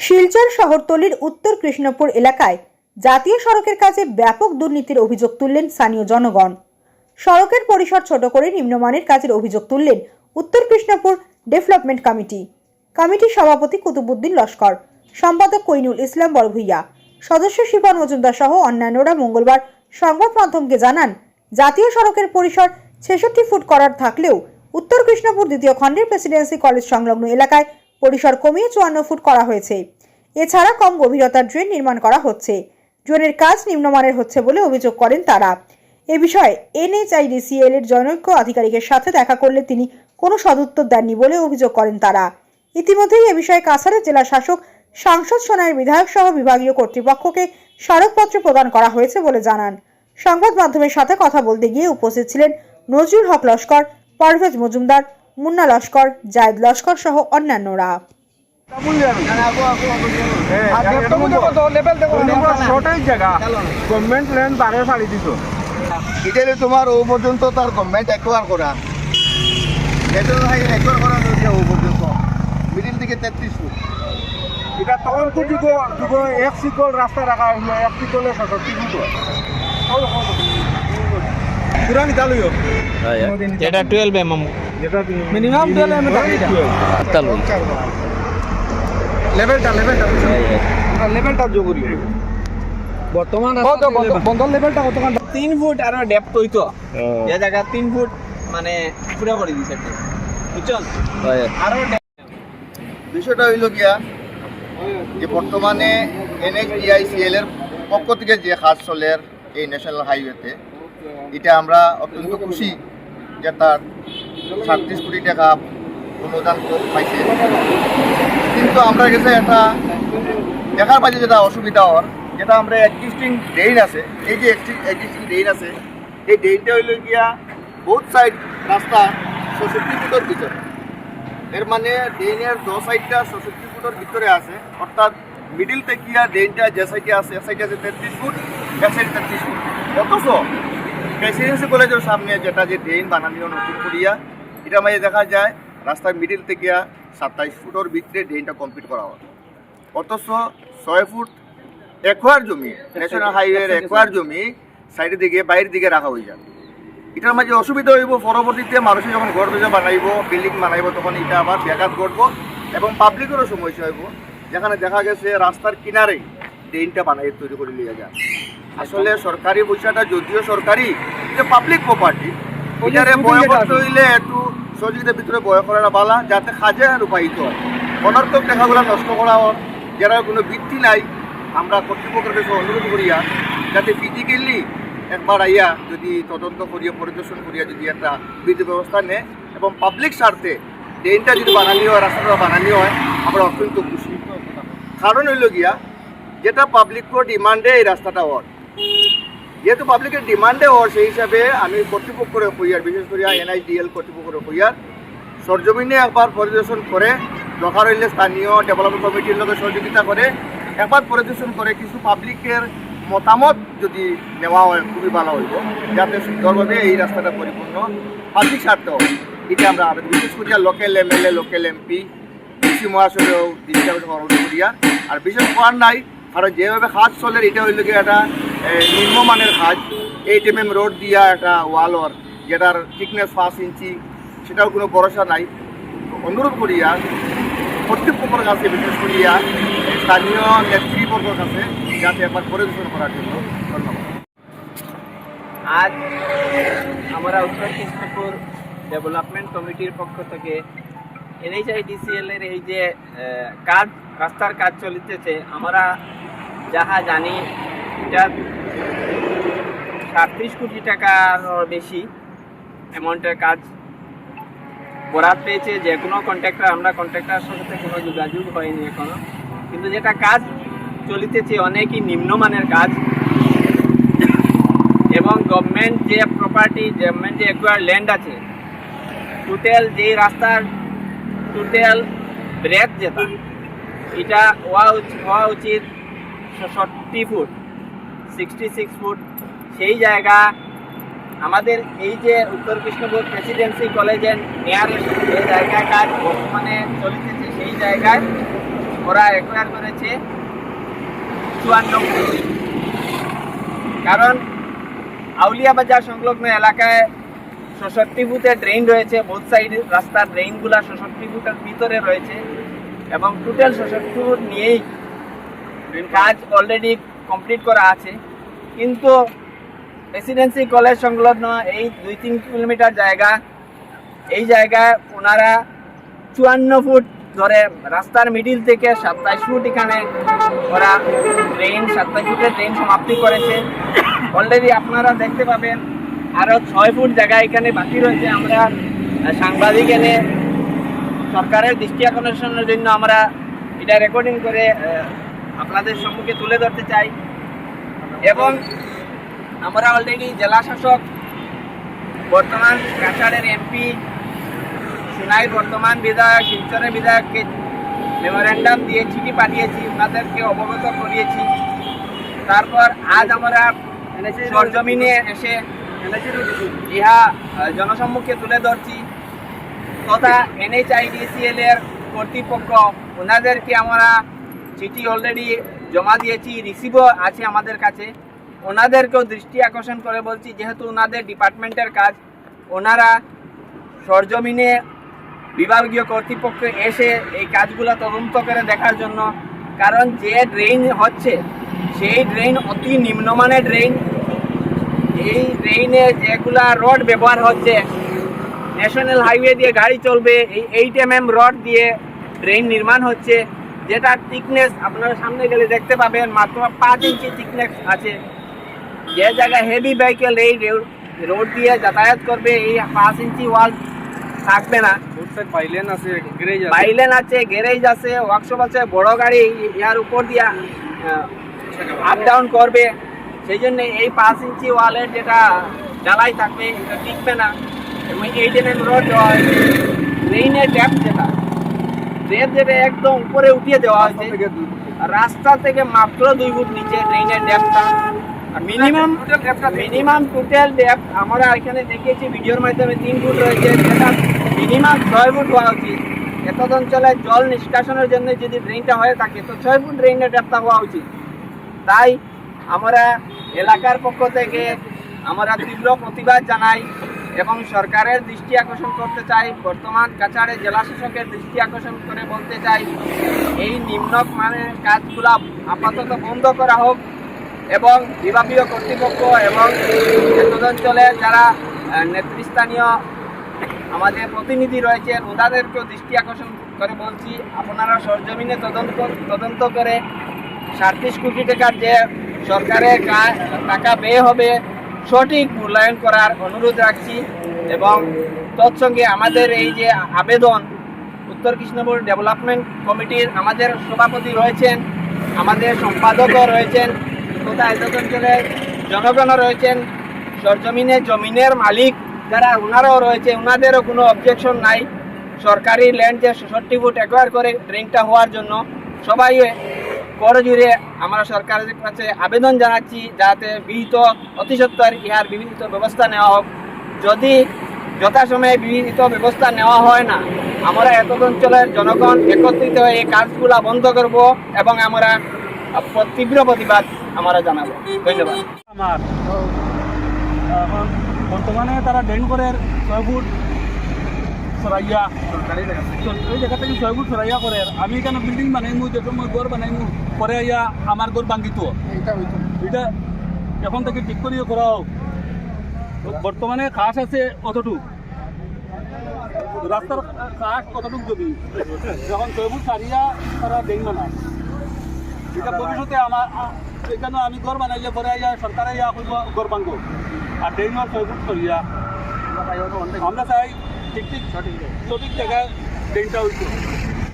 শিলচর শহরতলির উত্তর কৃষ্ণপুর এলাকায় জাতীয় সড়কের কাছে ব্যাপক দুর্নীতির অভিযোগ তুললেন স্থানীয় জনগণ। সড়কের পরিসর ছোট করে নিম্নমানের কাজের অভিযোগ তুললেন উত্তর কৃষ্ণপুর ডেভেলপমেন্ট কমিটি। কমিটির সভাপতি কুতুবুদ্দিন লস্কর, সম্পাদক কৈনুল ইসলাম বড়ভুইয়া, সদস্য শিবন মজুমদার সহ অন্যান্যরা মঙ্গলবার সংবাদ মাধ্যমকে জানান, জাতীয় সড়কের পরিসর ছেষট্টি ফুট করার থাকলেও উত্তর কৃষ্ণপুর দ্বিতীয় খণ্ডের প্রেসিডেন্সি কলেজ সংলগ্ন এলাকায় পরিসর কমিয়ে চুয়ান্ন ফুট করা হয়েছে। এছাড়া কম গভীরতার ড্রেন নির্মাণ করা হচ্ছে। ড্রেনের কাজ নিম্নমানের হচ্ছে বলে অভিযোগ করেন তারা। এ বিষয়ে এনএইচআইডিসিএল এর জনৈক্য আধিকারিকের সাথে দেখা করলে তিনি কোনো সদুত্তর দেননি বলে অভিযোগ করেন তারা। ইতিমধ্যেই এ বিষয়ে কাছাড়ের জেলা শাসক, সাংসদ সোনাইয়ের বিধায়ক সহ বিভাগীয় কর্তৃপক্ষকে স্মারকপত্র প্রদান করা হয়েছে বলে জানান। সংবাদ মাধ্যমের সাথে কথা বলতে গিয়ে উপস্থিত ছিলেন নজরুল হক লস্কর, পারভেজ মজুমদার মুন্না লস্কর জায়দ লস্কর সহ অন্যান্যরা। তোমার ও পর্যন্ত তার গভর্নমেন্ট করা। এটা ভাই করা ও পর্যন্ত। মিডিল থেকে তেত্রিশ ফুট। এটা তখন তো দিব দিব এক সিকল রাস্তা রাখা হইল এক সিকলে এটা twelve M M minimum twelve M লেভেলটা লেভেলটা লেভেলটা জরুরি বর্তমান বন্ধন লেভেলটা কতখান তিন ফুট আর ডেপথ হইতো যে জায়গা তিন ফুট মানে পুরা করে দিছে বুঝছেন আরও বিষয়টা হইল গিয়া যে বর্তমানে এনএইচডিআইসিএল এর পক্ষ থেকে যে কাজ চলের এই ন্যাশনাল হাইওয়েতে এটা আমরা অত্যন্ত খুশি যে তার সাতত্রিশ কোটি টাকা অনুদান পাইছে। কিন্তু আমরা গেছে একটা দেখার মাঝে যেটা অসুবিধা হওয়ার, যেটা আমরা এক্সিস্টিং ড্রেন আছে। এই যে এক্সিস্টিং ড্রেন আছে, এই ড্রেনটা হইল গিয়া বহুত সাইড রাস্তা ষষ্ঠী ফুটের ভিতরে। এর মানে ড্রেনের দো সাইডটা ষষ্ঠী ফুটের ভিতরে আছে। অর্থাৎ মিডিল থেকে ড্রেনটা যে সাইডে আছে, এক সাইডে আছে তেত্রিশ ফুট, এক সাইডে তেত্রিশ ফুট। অথচ প্রেসিডেন্সি কলেজের সামনে যেটা যে ড্রেন বানানো নতুন করিয়া, এটা মাঝে দেখা যায় রাস্তার মিডিল থেকে সাতাইশ ফুটের ভিতরে ড্রেনটা কমপ্লিট করা হয় অথচ ছয় ফুট একোয়ার জমি ন্যাশনাল হাইওয়ের একোয়ার জমি সাইডের দিকে, বাইরের দিকে রাখা হয়ে যায় এটার মাঝে অসুবিধা হইব, পরবর্তীতে মানুষে যখন ঘর দুজা বানাইব বিল্ডিং বানাইব, তখন এটা আবার ব্যাঘাত ঘটবো এবং পাবলিকেরও সমস্যা হইব। যেখানে দেখা গেছে রাস্তার কিনারে ড্রেনটা বানাই তৈরি করে নিয়ে যায় আসলে সরকারি পয়সাটা যদিও সরকারি যে পাবলিক প্রপার্টি এটারে বয় করতে হইলে একটু সহযোগিতার ভিতরে বয় করাটা বালা যাতে কাজে রূপায়িত হয়। অনর্থক টাকাগুলো নষ্ট করা হয় যারা কোনো ভিত্তি নাই আমরা কর্তৃপক্ষের কাছে অনুরোধ করিয়া যাতে ফিজিক্যালি একবার আইয়া যদি তদন্ত করিয়া পরিদর্শন করিয়া যদি একটা বিধি ব্যবস্থা নেয় এবং পাবলিক স্বার্থে ড্রেনটা যদি বানানি হয় রাস্তাটা বানানি হয় আমরা অত্যন্ত খুশি। কারণ হইল গিয়া যেটা পাবলিকের ডিমান্ডে এই রাস্তাটা হওয়ার যেহেতু পাবলিকের ডিমান্ডে হওয়ার সেই হিসাবে আমি কর্তৃপক্ষরে হইয়ার বিশেষ করে এনআইডিএল কর্তৃপক্ষরে হইয়ার সরজমিনে একবার পরিদর্শন করে দরকার হইলে স্থানীয় ডেভেলপমেন্ট কমিটির লোকের সহযোগিতা করে একবার পরিদর্শন করে কিছু পাবলিকের মতামত যদি নেওয়া হয় খুবই ভালো হইব যাতে সুন্দরভাবে এই রাস্তাটা পরিপূর্ণ পাবলিক স্বার্থ। এটা আমরা আবেদন বিশেষ করিয়া লোকাল এমএলএ লোকাল এমপি কৃষি মহাশয়ও দৃষ্টি অনুরোধ করিয়া আর বিশেষ করার নাই কারণ যেভাবে কাজ চলে এটা হইল কি একটা এ, নিম্নমানের কাজ। এইট এম এম রোড দিয়া একটা ওয়ালর যেটার থিকনেস পাঁচ ইঞ্চি সেটাও কোনো ভরসা নাই। অনুরোধ করিয়া কর্তৃপক্ষের কাছে, বিশেষ করিয়া স্থানীয় নেতৃবর্গের কাছে যাতে একবার পরিদর্শন করার জন্য ধন্যবাদ। আজ আমরা উত্তর কৃষ্ণপুর ডেভেলপমেন্ট কমিটির পক্ষ থেকে এনএইচআইডিসিএল এর এই যে কাজ, রাস্তার কাজ চলিতেছে, আমরা যাহা জানি এটা সাতত্রিশ কোটি টাকার বেশি অ্যামাউন্টের কাজ বরাদ পেয়েছে। যে কোনো কন্ট্রাক্টর আমরা কন্ট্রাক্টরের সাথে কোনো যোগাযোগ হয়নি এখনও। কিন্তু যেটা কাজ চলিতেছে, অনেকই নিম্নমানের কাজ। এবং গভর্নমেন্ট যে প্রপার্টি গভর্নমেন্ট যে একবার ল্যান্ড আছে টোটাল যে রাস্তার টোটাল ব্রেথ যেটা, এটা হওয়া হওয়া উচিত ষষ্টি ফুট। সিক্সটি সিক্স ফুট সেই জায়গা। আমাদের এই যে উত্তর কৃষ্ণপুর প্রেসিডেন্সি কলেজের নিয়ারেস্ট যে জায়গায় কাজ বর্তমানে চলিতেছে, সেই জায়গায় ওরা একোয়ার করেছে চুয়ান্ন ফুট। কারণ আউলিয়া বাজার সংলগ্ন এলাকায় ষষট্টি ফুটের ড্রেন রয়েছে বোথ সাইড রাস্তার ড্রেনগুলা ষষট্টি ফুটের ভিতরে রয়েছে এবং টোটাল ষষট্টি ফুট নিয়েই কাজ অলরেডি কমপ্লিট করা আছে। কিন্তু প্রেসিডেন্সি কলেজ সংলগ্ন এই দুই তিন কিলোমিটার জায়গা, এই জায়গায় ওনারা চুয়ান্ন ফুট ধরে রাস্তার মিডিল থেকে সাতাইশ ফুট এখানে ওরা ট্রেন সাতাইশ ফুটের ট্রেন সমাপ্তি করেছে। অলরেডি আপনারা দেখতে পাবেন আরও ছয় ফুট জায়গা এখানে বাকি রয়েছে। আমরা সাংবাদিক এনে সরকারের দৃষ্টি আকর্ষণের জন্য আমরা এটা রেকর্ডিং করে আপনাদের সম্মুখে তুলে ধরতে চাই। এবং আমরা অলরেডি জেলা শাসক বর্তমান কাছাড়ের এমপি সোনাই বর্তমান বিধায়ক শিলচরের বিধায়ককে মেমোরেন্ডাম দিয়ে চিঠি পাঠিয়েছি ওনাদেরকে অবগত করিয়েছি। তারপর আজ আমরা সরজমিনে এসে ইহা জনসম্মুখে তুলে ধরছি। তথা এনএইচআইডিসিএল এর কর্তৃপক্ষ ওনাদেরকে আমরা চিঠি অলরেডি জমা দিয়েছি রিসিভও আছে আমাদের কাছে। ওনাদেরকেও দৃষ্টি আকর্ষণ করে বলছি, যেহেতু ওনাদের ডিপার্টমেন্টের কাজ, ওনারা সরজমিনে বিভাগীয় কর্তৃপক্ষ এসে এই কাজগুলো তদন্ত করে দেখার জন্য, কারণ যে ড্রেন হচ্ছে, সেই ড্রেন অতি নিম্নমানের ড্রেন এই ড্রেনে যেগুলা রড ব্যবহার হচ্ছে ন্যাশনাল হাইওয়ে দিয়ে গাড়ি চলবে, এই এইট এম এম রড দিয়ে ড্রেন নির্মাণ হচ্ছে। যেটার থিকনেস আপনারা সামনে গেলে দেখতে পাবেন মাত্র পাঁচ ইঞ্চি থিকনেস আছে। যে জায়গায় হেভি ভেহিকেল এই রোড দিয়ে যাতায়াত করবে এই পাঁচ ইঞ্চি ওয়াল থাকবে না। পাইলেন আছে গ্যারেজ বাইলেন আছে গ্যারেজ আছে ওয়ার্কশপ আছে বড় গাড়ি ইয়ার উপর দিয়া আপ ডাউন করবে। সেই জন্য এই পাঁচ ইঞ্চি ওয়ালের যেটা ঢালাই থাকবে এটা টিকবে না। এবং এম এম রোড ট্রেনের ড্যাপ যেটা ড্রেপ যেটা একদম উপরে উঠিয়ে দেওয়া হয়েছে। রাস্তা থেকে মাত্র দুই ফুট নিচে ট্রেনের ড্যাপটা মিনিমাম মিনিমাম টোটাল ড্যাপ আমরা এখানে দেখেছি ভিডিওর মাধ্যমে তিন ফুট রয়েছে। যেটা মিনিমাম ছয় ফুট হওয়া উচিত। এত অঞ্চলে জল নিষ্কাশনের জন্য যদি ড্রেনটা হয়ে থাকে তো ছয় ফুট ড্রেনের ড্যাপটা হওয়া উচিত। তাই আমরা এলাকার পক্ষ থেকে আমরা তীব্র প্রতিবাদ জানাই। এবং সরকারের দৃষ্টি আকর্ষণ করতে চাই, বর্তমান কাছাড়ে জেলা শাসকের দৃষ্টি আকর্ষণ করে বলতে চাই, এই নিম্ন মানের কাজগুলা আপাতত বন্ধ করা হোক এবং বিভাগীয় কর্তৃপক্ষ এবং অঞ্চলে যারা নেতৃস্থানীয় আমাদের প্রতিনিধি রয়েছেন ওনাদেরকেও দৃষ্টি আকর্ষণ করে বলছি, আপনারা সরজমিনে তদন্ত তদন্ত করে সাতত্রিশ কোটি টাকার যে সরকারের টাকা ব্যয় হবে সঠিক মূল্যায়ন করার অনুরোধ রাখছি এবং তৎসঙ্গে আমাদের এই যে আবেদন, উত্তর কৃষ্ণপুর ডেভেলপমেন্ট কমিটির আমাদের সভাপতি রয়েছেন, আমাদের সম্পাদকও রয়েছেন, তথা এতদ অঞ্চলের জনগণও রয়েছেন, সরজমিনে জমিনের মালিক যারা ওনারাও রয়েছে ওনাদেরও কোনো অবজেকশন নাই। সরকারি ল্যান্ড যে ষষ্ঠি ফুট একোয়ার করে ড্রিঙ্কটা হওয়ার জন্য সবাই কর জুড়ে আমরা সরকারের কাছে আবেদন জানাচ্ছি যাতে বিহিত অতি সত্বর ইহার বিহিত ব্যবস্থা নেওয়া হোক। যদি যথাসময়ে বিহিত ব্যবস্থা নেওয়া হয় না, আমরা এত অঞ্চলের জনগণ একত্রিত হয়ে এই কাজগুলা বন্ধ করব এবং আমরা তীব্র প্রতিবাদ আমরা জানাব। ধন্যবাদ। আমার বর্তমানে তারা করে ছয় ফুট সরাইয়া। ওই জায়গা থেকে ছয় ফুট সরাইয়া করে আমি এখানে বিল্ডিং বানাইমু যেটা মই ঘর বানাইমু পরে আইয়া আমার ঘর ভাঙ্গিত এটা এখন থেকে ঠিক করিয়ে করা হোক বর্তমানে খাস আছে অতটুক। রাস্তার কাঠ কতটুক যদি। যখন ছয় ফুট সারিয়া তারা ড্রেন বানায় এটা ভবিষ্যতে আমার এখানে আমি ঘর বানাইলে পরে আইয়া সরকার আইয়া কইব ঘর বানবো আর ড্রেনের ছয় ফুট সরিয়া আমরা চাই ঠিক ঠিক সঠিক সঠিক জায়গায় ড্রেনটা হইতো